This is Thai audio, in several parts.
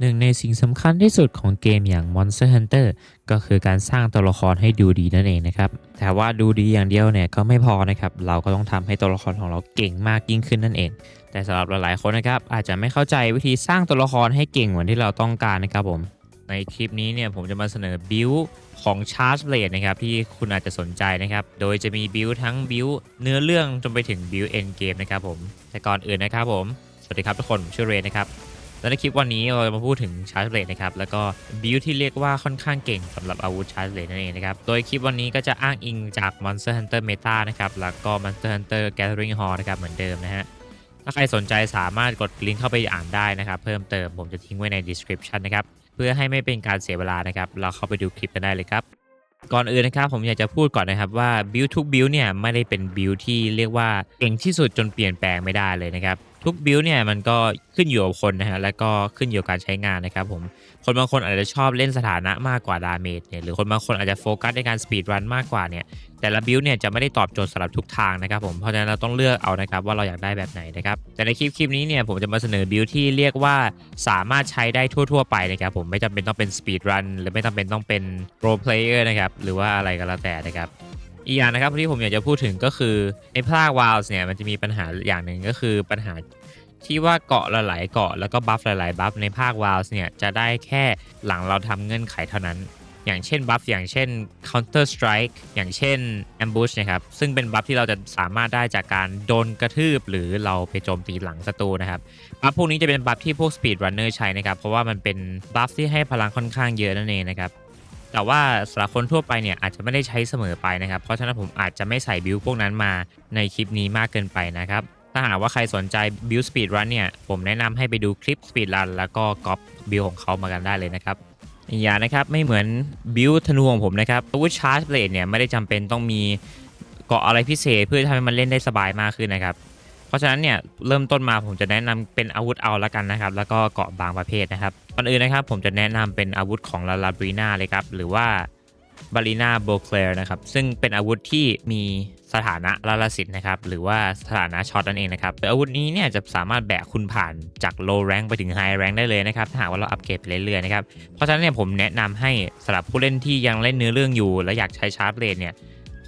หนึ่งในสิ่งสำคัญที่สุดของเกมอย่าง Monster Hunter ก็คือการสร้างตัวละครให้ดูดีนั่นเองนะครับ แต่ว่าดูดีอย่างเดียวเนี่ยก็ไม่พอนะครับ เราก็ต้องทำให้ตัวละครของเราเก่งมากยิ่งขึ้นนั่นเอง แต่สำหรับหลายๆคนนะครับอาจจะไม่เข้าใจวิธีสร้างตัวละครให้เก่งเหมือนที่เราต้องการนะครับผม ในคลิปนี้เนี่ยผมจะมาเสนอบิวของ Charge Blade นะครับที่คุณอาจจะสนใจนะครับ โดยจะมีบิวทั้งบิวเนื้อเรื่องจนไปถึงบิวเอ็นเกมนะครับผม แต่ก่อนอื่นนะครับผม สวัสดีครับทุกคนชื่อเรนนะครับ และในคลิปวันนี้เราจะมาพูดถึง Charge Blade นะครับแล้วก็บิวที่เรียกว่าค่อนข้างเก่งสำหรับอาวุธ Charge Blade นั่นเองนะครับโดยคลิปวันนี้ก็จะอ้างอิงจาก Monster Hunter Meta นะครับแล้วก็ Monster Hunter Gathering Hall นะครับเหมือนเดิมนะฮะถ้าใครสนใจสามารถกดลิงก์เข้าไปอ่านได้นะครับเพิ่มเติมผมจะทิ้งไว้ใน description นะครับเพื่อให้ไม่เป็นการเสียเวลานะครับเราเข้าไปดูคลิปกันได้เลยครับก่อนอื่นนะครับผมอยากจะพูดก่อนนะครับว่าบิ d ทุกบิ d เนี่ยไม่ได้เป็นบิ d ที่เรียกว่าเก่งที่สุดจนเปลี่ยนแปลงไม่ได้เลยนะครับทุกบิ d เนี่ยมันก็ขึ้นอยู่กับคนนะฮะแล้วก็ขึ้นอยู่กับการใช้งานนะครับผมคนบางคนอาจจะชอบเล่นสถานะมากกว่าดาเมจเนี่ยหรือคนบางคนอาจจะโฟกัสในการสปีดรันมากกว่าเนี่ยแต่ละบิ d เนี่ยจะไม่ได้ตอบโจทย์สำหรับทุกทางนะครับผมเพราะฉะนั้นเราต้องเลือกเอานะครับว่าเราอยากได้แบบไหนนะครับแต่ในคลิปคลิปนี้เนี่ยผมจะมาเสนอบิ d ที่เรียกว่าสามารถใช้ได้ทั่ว ๆ ไปนะครับผมไม่จำเป็นต้องเป็นสปีดรันหรือไม่จำเป็นต้องเป็นโปรเพลเยอร์นะครับหรือว่าอะไรก็แล้วแต่นะครับ อีกอย่างนะครับที่ผมอยากจะพูดถึงก็คือในภาควาลส์เนี่ยมันจะมีปัญหาอย่างหนึ่งก็คือปัญหาที่ว่าเกาะหลายๆเกาะแล้วก็บัฟหลายๆบัฟในภาควาลส์เนี่ยจะได้แค่หลังเราทำเงื่อนไขเท่านั้น อย่างเช่นบัฟอย่างเช่น counter strike อย่างเช่น ambush นะครับซึ่งเป็นบัฟที่เราจะสามารถได้จากการโดนกระทืบ หรือเราไปโจมตีหลังศัตรูนะครับบัฟพวกนี้จะเป็นบัฟที่พวก speed runner ใช้นะครับเพราะว่ามันเป็นบัฟที่ให้พลังค่อนข้างเยอะนั่นเองนะครับ แต่ว่าสำหรับคนทั่วไปเนี่ยอาจจะไม่ได้ใช้เสมอไปนะครับ เพราะฉะนั้นผมอาจจะไม่ใส่บิลพวกนั้นมาในคลิปนี้มากเกินไปนะครับ ถ้าหากว่าใครสนใจบิลสปีดรันเนี่ย ผมแนะนำให้ไปดูคลิปสปีดรันแล้วก็ก๊อปบิลของเขามากันได้เลยนะครับอีกอย่างนะครับไม่เหมือนบิลธนูของผมนะครับอาวุธชาร์จเบลดเนี่ยไม่ได้จำเป็นต้องมีเกาะอะไรพิเศษเพื่อทำให้มันเล่นได้สบายมากขึ้นนะครับ เพราะฉะนั้นเนี่ยเริ่มต้นมาผมจะแนะนำเป็นอาวุธเอาละกันนะครับ แล้วก็เกาะบางประเภทนะครับก่อนอื่นนะครับผมจะแนะนำเป็นอาวุธของลาลาบรีนาเลยครับ หรือว่าบารีนาโบเคลร์นะครับ ซึ่งเป็นอาวุธที่มีสถานะลาลสิทธ์นะครับ หรือว่าสถานะช็อตนั่นเองนะครับอาวุธนี้เนี่ยจะสามารถแบกคุณผ่านจาก low rank ไปถึง high rank ได้เลยนะครับ ถ้าหากว่าเราอัปเกรดไปเรื่อยๆนะครับ เพราะฉะนั้นเนี่ยผมแนะนำให้สำหรับผู้เล่นที่ยังเล่นเนื้อเรื่องอยู่ และอยากใช้ชาร์ปเลนเนี่ย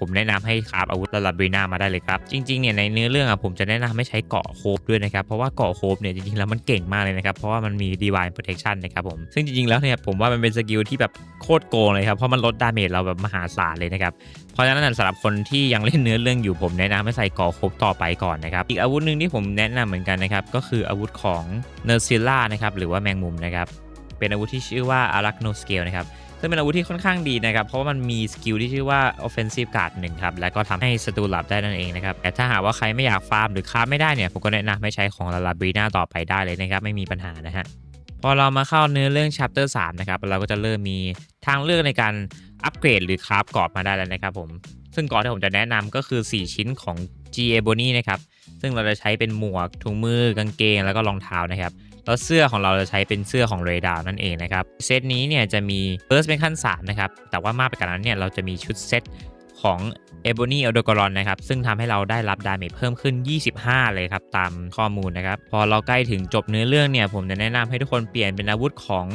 ผมแนะนำให้คาฟอาวุธระดับบรีนามาได้เลยครับ จริงๆเนี่ยในเนื้อเรื่องอะผมจะแนะนำให้ใช้เกาะโคบด้วยนะครับ เพราะว่าเกาะโคบเนี่ยจริงๆแล้วมันเก่งมากเลยนะครับ เพราะว่ามันมี Divine Protection นะครับผม ซึ่งจริงๆแล้วเนี่ยผมว่ามันเป็นสกิลที่แบบโคตรโกงเลยครับ เพราะมันลดดาเมจเราแบบมหาศาลเลยนะครับ เพราะฉะนั้นสำหรับคนที่ยังเล่นเนื้อเรื่องอยู่ผมแนะนำให้ใส่เกาะโคบต่อไปก่อนนะครับ อีกอาวุธหนึ่งที่ผมแนะนำเหมือนกันนะครับก็คืออาวุธของเนอร์ซิล่านะครับหรือว่าแมงมุมนะครับเป็นอาวุธที่ชื่อว่าอารักโนสเกลนะครับ ซึ่งเป็นอาวุธที่ค่อนข้างดีนะครับ เพราะว่ามันมีสกิลที่ชื่อว่า offensive guard หนึ่งครับ และก็ทำให้ศัตรูหลับได้นั่นเองนะครับ แต่ถ้าหากว่าใครไม่อยากฟาร์มหรือค้าไม่ได้เนี่ย ผมก็แนะนำให้ใช้ของลาลาบรีน่าต่อไปได้เลยนะครับ ไม่มีปัญหานะฮะ พอเรามาเข้าเนื้อเรื่อง chapter 3 นะครับ เราก็จะเริ่มมีทางเลือกในการอัปเกรดหรือคราฟกรอบมาได้แล้วนะครับผม ซึ่งกรอบที่ผมจะแนะนำก็คือ 4 ชิ้นของ G Ebony นะครับ ซึ่งเราจะใช้เป็นหมวกถุงมือกางเกงแล้วก็รองเท้านะครับ แล้วเสื้อของเราจะใช้เป็นเสื้อของเรดาร์นั่นเองนะครับ เซตนี้เนี่ยจะมีเฟิร์สเป็นขั้น 3 นะครับ แต่ว่ามากไปกว่านั้นเนี่ยเราจะมีชุดเซตของ e b o n y o d o g o r o n นะครับ ซึ่งทำให้เราได้รับดาเมจเพิ่มขึ้น 25 เลยครับ ตามข้อมูลนะครับ พอเราใกล้ถึงจบเนื้อเรื่องเนี่ย ผมจะแนะนำให้ทุกคนเปลี่ยนเป็นอาวุธของ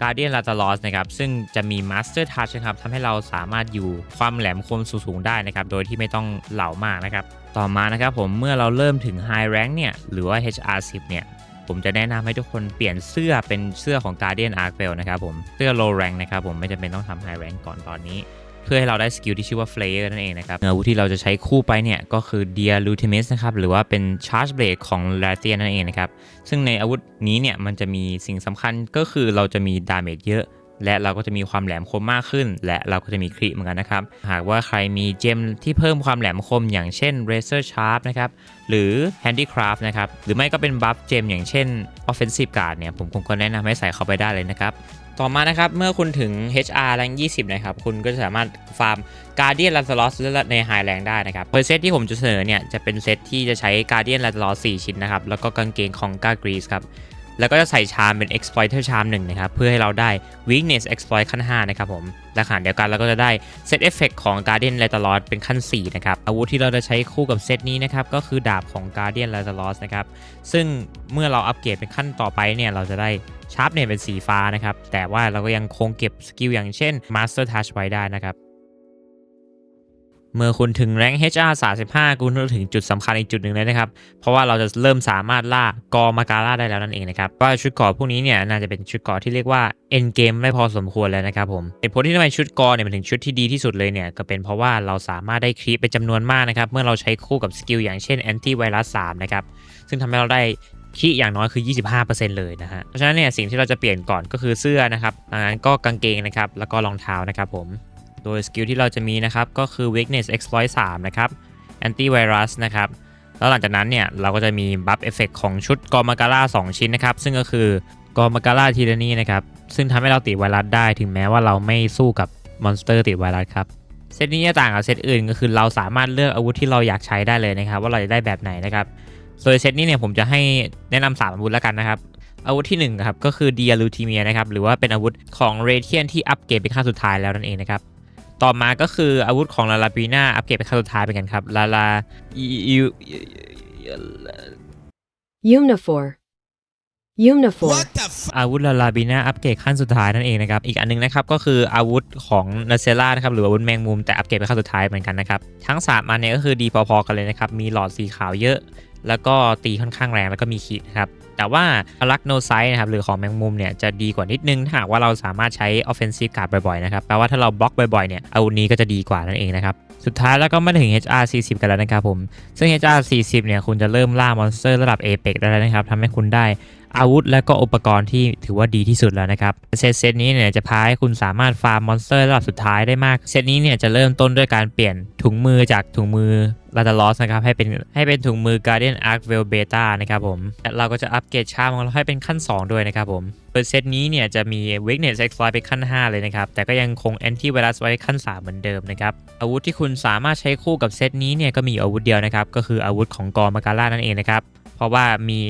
Guardian l a t a l o s นะครับ ซึ่งจะมี Master Touch นะครับทำให้เราสามารถอยู่ความแหลมคมสูงๆได้นะครับ โดยที่ไม่ต้องเหล่ามากนะครับ ต่อมานะครับผมเมื่อเราเริ่มถึง High Rank เนี่ย หรือว่า HR 10 เนี่ย ผมจะแนะนำให้ทุกคนเปลี่ยนเสื้อเป็นเสื้อของ Guardian a r c v e l นะครับผม เสื้อ Low Rank นะครับผมไม่จำเป็นต้องทำ High Rank ก่อนตอนนี้ เพื่อให้เราได้สกิลที่ชื่อว่า flare นั่นเองนะครับอาวุธที่เราจะใช้คู่ไปเนี่ย ก็คือ Dear Lutimus นะครับ หรือว่าเป็น Charge Blade ของ l a t h i a นั่นเองนะครับ ซึ่งในอาวุธนี้เนี่ยมันจะมีสิ่งสำคัญก็คือเราจะมีดาเมจเยอะ และเราก็จะมีความแหลมคมมากขึ้น และเราก็จะมีคริเหมือนกันนะครับ หากว่าใครมีเจมที่เพิ่มความแหลมคมอย่างเช่น Razor Sharp นะครับ หรือ Handicraft นะครับ หรือไม่ก็เป็นบัฟเจมอย่างเช่น Offensive Guard เนี่ย ผมคงก็แนะนำให้ใส่เข้าไปได้เลยนะครับ ต่อมานะครับ เมื่อคุณถึง HR แรง20 นะครับ คุณก็จะสามารถฟาร์ม Guardian l a t a l o s ใน High แรงได้นะครับเซตที่ผมจะเสนอเนี่ยจะเป็นเซตที่จะใช้ Guardian l a t a l o s 4ชิ้นนะครับ แล้วก็กางเกงของ g a g r e e s ครับ แล้วก็จะใส่ชามเป็น exploiter ชามหนึ่งนะครับ เพื่อให้เราได้ weakness exploit ขั้น 5 นะครับผมและขณะเดียวกันเราก็จะได้ set effect ของ guardian l a t a l o s เป็นขั้น 4 นะครับ อาวุธที่เราจะใช้คู่กับเซตนี้นะครับ ก็คือดาบของ guardian l a t a l o s นะครับ ซึ่งเมื่อเราอัปเกรดเป็นขั้นต่อไปเนี่ย เราจะได้ชาร์ปเนี่ยเป็นสีฟ้านะครับ แต่ว่าเราก็ยังคงเก็บสกิลอย่างเช่น master touch ไว้ได้นะครับ เมื่อคุณถึงแรง HR 35คุณก็ถึงจุดสำคัญอีกจุดหนึ่งเลยนะครับ เพราะว่าเราจะเริ่มสามารถล่ากอมาการ่าได้แล้วนั่นเองนะครับว่าชุดกอพวกนี้เนี่ยน่าจะเป็นชุดกอที่เรียกว่า end game ไม่พอสมควรแล้วนะครับผมเหตุผลที่ทำไมชุดกอเนี่ยเป็นถึงชุดที่ดีที่สุดเลยเนี่ยก็เป็นเพราะว่าเราสามารถได้ครีปเป็นจำนวนมากนะครับเมื่อเราใช้คู่กับสกิลอย่างเช่น anti virus 3นะครับซึ่งทำให้เราได้คีอย่างน้อยคือ 25%เลยนะฮะ เพราะฉะนั้นเนี่ยสิ่งที่เราจะเปลี่ยนก่อนก็คือเสื้อนะครับจากนั้นก็กางเกงนะครับ แล้วก็รองเท้านะครับผม โดยสกิลที่เราจะมีนะครับก็คือ weakness exploit 3 นะครับ anti virus นะครับ แล้วหลังจากนั้นเนี่ยเราก็จะมี buff effect ของชุดกอมาการ่า2ชิ้นนะครับ ซึ่งก็คือกอมาการ่าทีรานีนะครับ ซึ่งทำให้เราติดไวรัสได้ถึงแม้ว่าเราไม่สู้กับมอนสเตอร์ติดไวรัสครับเซตนี้จะต่างกับเซตอื่นก็คือเราสามารถเลือกอาวุธที่เราอยากใช้ได้เลยนะครับ ว่าเราจะได้แบบไหนนะครับโดยเซตนี้เนี่ยผมจะให้แนะนำสามอาวุธแล้วกันนะครับอาวุธที่1ครับก็คือเดียลูทีเมียนะครับหรือว่าเป็นอาวุธของเรเทียนที่อัปเกรดเป็นขั้นสุดท้ายแล้วนั่นเองนะครับ ต่อมาก็คืออาวุธของลาลาปีน่าอัปเกรดเป็นขั้นสุดท้ายไปกันครับลาลาอิ Umnifor. Umnifor. What the f- อาวุธลาลาบีนาอัปเกรดขั้นสุดท้ายนั่นเองนะครับ อีกอันหนึงนะครับก็คืออาวุธของนาเซล่านะครับหรืออาวุธแมงมุมแต่อัปเกรดเป็นขั้นสุดท้ายเหมือนกันนะครับ ทั้ง 3 อันเนี้ก็คือดีพอๆกันเลยนะครับ มีหลอดสีขาวเยอะ แล้วก็ตีค่อนข้างแรงแล้วก็มีขีดนะครับ แต่ว่าอลักโนไซนะครับหรือของแมงมุมเนี่ยจะดีกว่านิดนึงถ้าหากว่าเราสามารถใช้ offensive guard บ่อยๆนะครับแปลว่าถ้าเราบล็อกบ่อยๆเนี่ยอาวุธนี้ก็จะดีกว่านั่นเองนะครับ สุดท้ายแล้วก็มาถึง HR 40กันแล้วนะครับผม ซึ่ง HR 40เนี่ยคุณจะเริ่มล่ามอนสเตอร์ระดับ Apex ได้แล้วนะครับทำให้คุณได้อาวุธและก็อุปกรณ์ที่ถือว่าดีที่สุดแล้วนะครับเซตเซตนี้เนี่ยจะพาให้คุณสามารถฟาร์มมอนสเตอร์ระดับสุดท้ายได้มาก เซตนี้เนี่ยจะเริ่มต้นด้วยการเปลี่ยนถุงมือจากถุงมือลาตาลอสนะครับให้เป็นให้เป็นถุงมือ Guardian Arc Veil Beta นะครับผมและเราก็จะอัปเกรดชามของเราให้เป็นขั้น 2 ด้วยนะครับผม โดยเซตนี้เนี่ยจะมี Weakness Exploit เป็นขั้น 5 เลยนะครับ แต่ก็ยังคง Anti Virus ไว้ขั้น 3 เหมือนเดิมนะครับ อาวุธที่คุณสามารถใช้คู่กับเซตนี้เนี่ยก็มีอาวุธเดียวนะครับ ก็คืออาวุธของกอมาการ่านั่นเองนะครับ เพราะว่ามี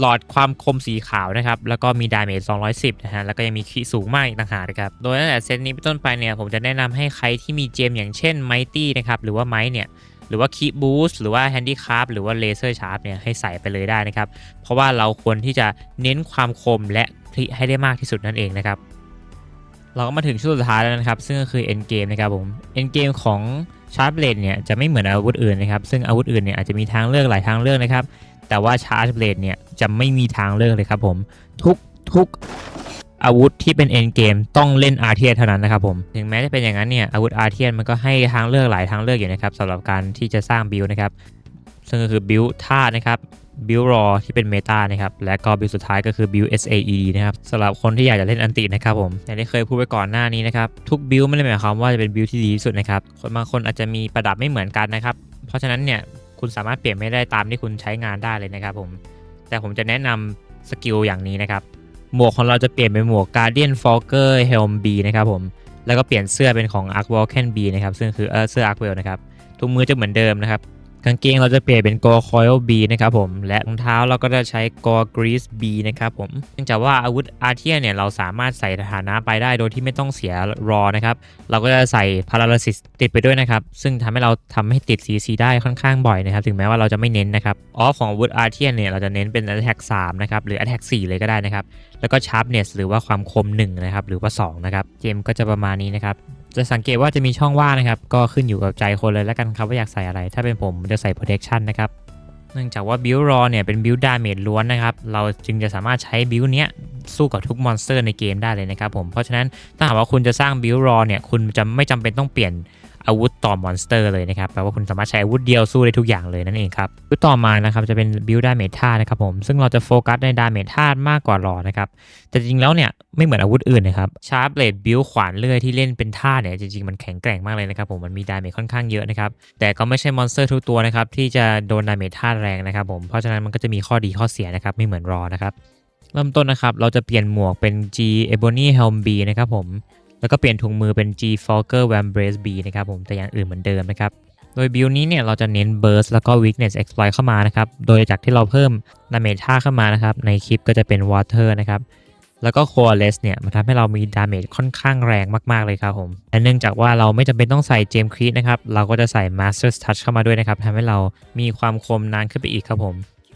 หลอดความคมสีขาวนะครับ แล้วก็มีดาเมจ 210 นะฮะ แล้วก็ยังมีคีสูงมากอีกต่างหากนะครับ โดยตั้งแต่เซตนี้เป็นต้นไปเนี่ยผมจะแนะนำให้ใครที่มีเจมอย่างเช่นไมตี้นะครับ หรือว่าไมท์เนี่ยหรือว่าคีบูสหรือว่าแฮนดี้คราฟหรือว่าเลเซอร์ชาร์ปเนี่ยให้ใส่ไปเลยได้นะครับ เพราะว่าเราควรที่จะเน้นความคมและ คลิให้ได้มากที่สุดนั่นเองนะครับ เราก็มาถึงช่วงสุดท้ายแล้วนะครับ ซึ่งก็คือ end game นะครับผม end game ของชาร์ b เลดเนี่ยจะไม่เหมือนอาวุธอื่นนะครับซึ่งอาวุธอื่นเนี่ยอาจจะมีทางเลือกหลายทางเลือกนะครับ แต่ว่าชาร์ b เลดเนี่ยจะไม่มีทางเลือกเลยครับผมทุกทุกอาวุธที่เป็น end game ต้องเล่นอาร์เทียเท่านั้นนะครับผมถึงแม้จะเป็นอย่างนั้นเนี่ยอาวุธอาร์เทียมันก็ให้ทางเลือกหลายทางเลือกอยู่นะครับสำหรับการที่จะสร้างบิลนะครับซึ่งก็คือบิลท่านะครับ บิลรอที่เป็นเมตานะครับและก็บิลสุดท้ายก็คือบิล SAE นะครับสำหรับคนที่อยากจะเล่นอันตินะครับผมอย่างที่เคยพูดไปก่อนหน้านี้นะครับทุกบิลไม่ได้หมายความว่าจะเป็นบิลที่ดีที่สุดนะครับคนบางคนอาจจะมีประดับไม่เหมือนกันนะครับเพราะฉะนั้นเนี่ยคุณสามารถเปลี่ยนไม่ได้ตามที่คุณใช้งานได้เลยนะครับผมแต่ผมจะแนะนำสกิลอย่างนี้นะครับหมวกของเราจะเปลี่ยนเป็นหมวก Guardian Falker Helm B นะครับผมแล้วก็เปลี่ยนเสื้อเป็นของ Arc Vulcan B นะครับซึ่งคือเออเสื้อ Arc Veil นะครับถุงมือจะเหมือนเดิมนะครับ กางเกงเราจะเปลี่ยนเป็น Gore Coil B นะครับผม และรองเท้าเราก็จะใช้ Gore Grease B นะครับผม เนื่องจากว่าอาวุธอาร์เทียเนี่ยเราสามารถใส่ฐานะไปได้โดยที่ไม่ต้องเสียรอนะครับ เราก็จะใส่ Paralysis ติดไปด้วยนะครับ ซึ่งทำให้เราทำให้ติด CC ได้ค่อนข้างบ่อยนะครับ ถึงแม้ว่าเราจะไม่เน้นนะครับ ออฟของอาวุธอาร์เทียเนี่ยเราจะเน้นเป็น Attack 3นะครับ หรือ Attack 4 เลยก็ได้นะครับ แล้วก็ Sharpness หรือว่าความคม1นะครับ หรือว่า2นะครับ เกมก็จะประมาณนี้นะครับ จะสังเกตว่าจะมีช่องว่างนะครับ ก็ขึ้นอยู่กับใจคนเลยแล้วกันครับว่าอยากใส่อะไร ถ้าเป็นผมจะใส่ protection นะครับ เนื่องจากว่าบิ l รอเนี่ยเป็นบิ l ดาเมจล้วนนะครับ เราจึงจะสามารถใช้บิ l เนี้ยสู้กับทุกมอนสเตอร์ในเกมได้เลยนะครับผม เพราะฉะนั้นถ้าหากว่าคุณจะสร้างบิ l รอเนี่ย คุณจะไม่จำเป็นต้องเปลี่ยน อาวุธต่อมอนสเตอร์เลยนะครับแปลว่าคุณสามารถใช้อาวุธเดียวสู้ได้ทุกอย่างเลยนั่นเองครับอาวุธต่อมานะครับจะเป็นบิ l ดาเมท่านะครับผมซึ่งเราจะโฟกัสในดาเมท่ามากกว่ารอนะครับแต่จริงๆแล้วเนี่ยไม่เหมือนอาวุธอื่นนะครับชาร์ b เ a ดบิลขวานเลื่อยที่เล่นเป็นท่าเนี่ยจริงๆมันแข็งแกร่งมากเลยนะครับผมมันมีดาเมจค่อนข้างเยอะนะครับแต่ก็ไม่ใช่มอนสเตอร์ทุกตัวนะครับที่จะโดนดาเมจท่าแรงนะครับผมเพราะฉะนั้นมันก็จะมีข้อดีข้อเสียนะครับไม่เหมือนรอนะครับเริ่มต้นนะครับ เราจะเปลี่ยนหมวกเป็น G Ebony Helm B นะครับผม แล้วก็เปลี่ยนถุงมือเป็น G Falker Van Brace B นะครับผมแต่อย่างอื่นเหมือนเดิมนะครับ โดยบิลนี้เนี่ยเราจะเน้น burst แล้วก็ weakness exploit เข้ามานะครับ โดยจากที่เราเพิ่ม damage ท่าเข้ามานะครับ ในคลิปก็จะเป็น water นะครับแล้วก็ coalesce เนี่ยมันทำให้เรามี damage ค่อนข้างแรงมากๆเลยครับผมและเนื่องจากว่าเราไม่จำเป็นต้องใส่ gem crit นะครับ เราก็จะใส่ master's touch เข้ามาด้วยนะครับทำให้เรามีความคมนานขึ้นไปอีกครับผม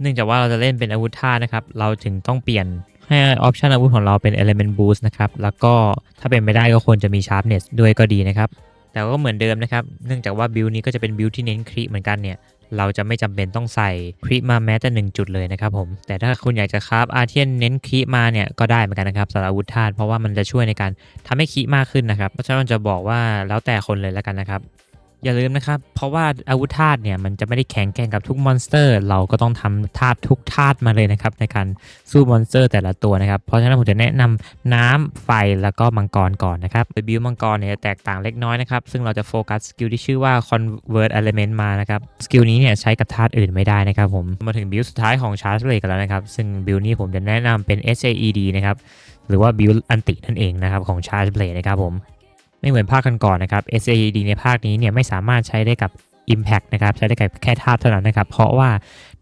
เนื่องจากว่าเราจะเล่นเป็นอาวุธท่านะครับ เราถึงต้องเปลี่ยน ให้ออปชันอาวุธของเราเป็น element boost นะครับ แล้วก็ถ้าเป็นไม่ได้ก็ควรจะมี sharpness ด้วยก็ดีนะครับ แต่ก็เหมือนเดิมนะครับ เนื่องจากว่าบิลนี้ก็จะเป็นบิลที่เน้นคริเหมือนกันเนี่ย เราจะไม่จำเป็นต้องใส่คริมาแม้แต่หนึ่งจุดเลยนะครับผม แต่ถ้าคุณอยากจะคราฟอาเทียนเน้นคริมาเนี่ยก็ได้เหมือนกันนะครับสำหรับอาวุธธาตุเพราะว่ามันจะช่วยในการทำให้คริมากขึ้นนะครับ เพราะฉะนั้นจะบอกว่าแล้วแต่คนเลยแล้วกันนะครับ อย่าลืมนะครับ เพราะว่าอาวุธธาตุเนี่ยมันจะไม่ได้แข็งแกร่งกับทุกมอนสเตอร์ เราก็ต้องทำธาตุทุกธาตุมาเลยนะครับ ในการสู้มอนสเตอร์แต่ละตัวนะครับ เพราะฉะนั้นผมจะแนะนำน้ำไฟแล้วก็มังกรก่อนนะครับโดยบิวมังกรเนี่ยจะแตกต่างเล็กน้อยนะครับ ซึ่งเราจะโฟกัสสกิลที่ชื่อว่า convert element มานะครับ สกิลนี้เนี่ยใช้กับธาตุอื่นไม่ได้นะครับผม มาถึงบิวสุดท้ายของ Charge Blade กันแล้วนะครับ ซึ่งบิวนี้ผมจะแนะนำเป็น SAED นะครับ หรือว่าบิวอันตินั่นเองนะครับของ Charge Blade นะครับผม ไม่เหมือนภาคก่อนๆนะครับ SAED ในภาคนี้เนี่ยไม่สามารถใช้ได้กับ Impact นะครับใช้ได้กับแค่ธาตุเท่านั้นนะครับ เพราะว่า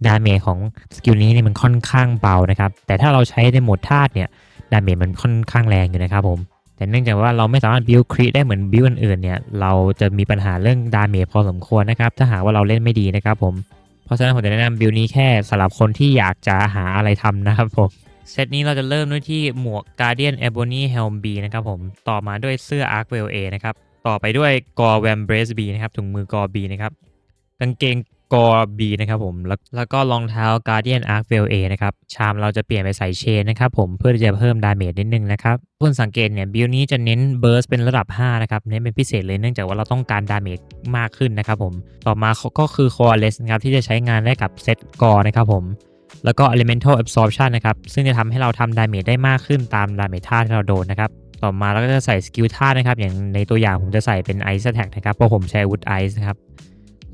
ดาเมจของสกิลนี้เนี่ยมันค่อนข้างเบานะครับ แต่ถ้าเราใช้ในโหมดธาตุเนี่ยดาเมจมันค่อนข้างแรงอยู่นะครับผมแต่เนื่องจากว่าเราไม่สามารถบิวครีได้เหมือนบิวอื่นๆเนี่ยเราจะมีปัญหาเรื่องดาเมจพอสมควรนะครับ ถ้าหากว่าเราเล่นไม่ดีนะครับผมเพราะฉะนั้นผมจะแนะนำบิวนี้แค่สำหรับคนที่อยากจะหาอะไรทำนะครับผม เซตนี้เราจะเริ่มด้วยที่หมวก Guardian Ebony Helm B นะครับผม ต่อมาด้วยเสื้อ Arkwell A นะครับ ต่อไปด้วยกอ Vam Brace B นะครับ ถุงมือกอ B นะครับ กางเกงกอ B นะครับผม แล้วแล้วก็รองเท้า Guardian Arkwell A นะครับ ชามเราจะเปลี่ยนไปใส่เชนนะครับผม เพื่อที่จะเพิ่มดาเมจนิดนึงนะครับคุณสังเกตเนี่ยบิลนี้จะเน้นเบิร์สเป็นระดับ 5 นะครับ เน้นเป็นพิเศษเลยเนื่องจากว่าเราต้องการดาเมจมากขึ้นนะครับผม ต่อมาก็คือ Coalesce นะครับที่จะใช้งานได้กับเซตกอนะครับผม แล้วก็ elemental absorption นะครับซึ่งจะทำให้เราทำดาเมจได้มากขึ้นตามดาเมจท่าที่เราโดนนะครับต่อมาเราก็จะใส่สกิลท่านะครับอย่างในตัวอย่างผมจะใส่เป็น ice attack นะครับเพราะผมใช้อาวุธ ice นะครับ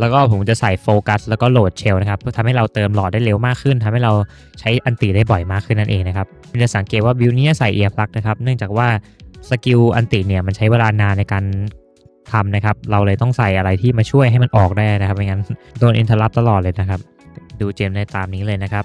แล้วก็ผมจะใส่โฟกัสแล้วก็โหลดเชลนะครับเพื่อทำให้เราเติมหลอดได้เร็วมากขึ้นทำให้เราใช้อันติได้บ่อยมากขึ้นนั่นเองนะครับจะสังเกตว่าบิลนี้ใส่เอียร์ปลั๊กนะครับเนื่องจากว่าสกิลอันติเนี่ยมันใช้เวลานานในการทำนะครับ เราเลยต้องใส่อะไรที่มาช่วยให้มันออกได้นะครับไม่งั้นโดนอินเทอร์รับตลอดเลยนะครับ ดูเจมได้ตามนี้เลยนะครับ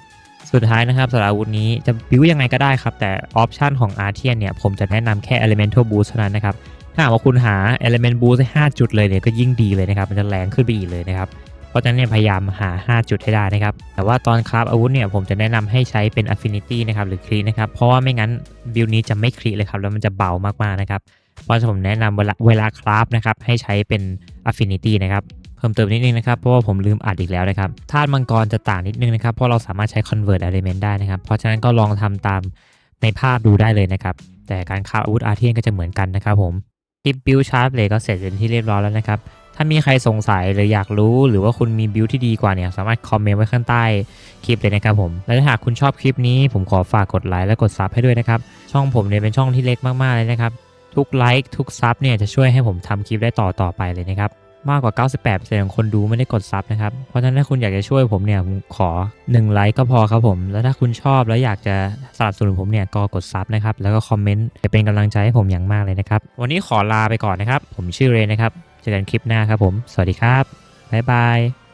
สุดท้ายนะครับสำหรับอาวุธนี้จะบิวยังไงก็ได้ครับ แต่ออปชันของอาร์เทียนเนี่ย ผมจะแนะนำแค่ Elemental Boost เท่านั้นนะครับ ถ้าหากว่าคุณหา Element Boost ได้5จุดเลยเนี่ยก็ยิ่งดีเลยนะครับ มันจะแรงขึ้นไปอีกเลยนะครับเพราะฉะนั้นเนี่ยพยายามหา 5 จุดให้ได้นะครับ แต่ว่าตอนคราฟอาวุธเนี่ยผมจะแนะนำให้ใช้เป็น Affinity นะครับหรือครีนะครับ เพราะว่าไม่งั้นบิลนี้จะไม่ครีเลยครับ แล้วมันจะเบามากๆนะครับ เพราะฉะนั้นผมแนะนำเวลาเวลาคราฟนะครับให้ใช้เป็น Affinity นะครับ เพิ่มเติมนิดนึงนะครับ เพราะว่าผมลืมอัดอีกแล้วนะครับธาตุมังกรจะต่างนิดนึงนะครับ เพราะเราสามารถใช้ convert element ได้นะครับ เพราะฉะนั้นก็ลองทำตามในภาพดูได้เลยนะครับ แต่การคราฟอาวุธอารเทียนก็จะเหมือนกันนะครับผมคลิปบิลชาร์ปเลยก็เสร็จเป็นที่เรียบร้อยแล้วนะครับ ถ้ามีใครสงสัยหรืออยากรู้ หรือว่าคุณมีบิลที่ดีกว่าเนี่ยสามารถคอมเมนต์ไว้ข้างใต้คลิปเลยนะครับผม และถ้าหากคุณชอบคลิปนี้ผมขอฝากกดไลค์และกดซับให้ด้วยนะครับ ช่องผมเนี่ยเป็นช่องที่เล็กมากๆเลยนะครับ ทุกไลค์ทุกซับเนี่ยจะช่วยให้ผมทำคลิปได้ต่อต่อไปเลยนะครับ มากกว่า 98%ของคนดูไม่ได้กดซับนะครับ เพราะฉะนั้นถ้าคุณอยากจะช่วยผมเนี่ยผมขอ 1 ไลค์ก็พอครับผม แล้วถ้าคุณชอบแล้วอยากจะสนับสนุนผมเนี่ยก็กดซับนะครับ แล้วก็คอมเมนต์จะเป็นกำลังใจให้ผมอย่างมากเลยนะครับ วันนี้ขอลาไปก่อนนะครับ ผมชื่อเรนนะครับ เจอกันคลิปหน้าครับผม สวัสดีครับ บ๊ายบาย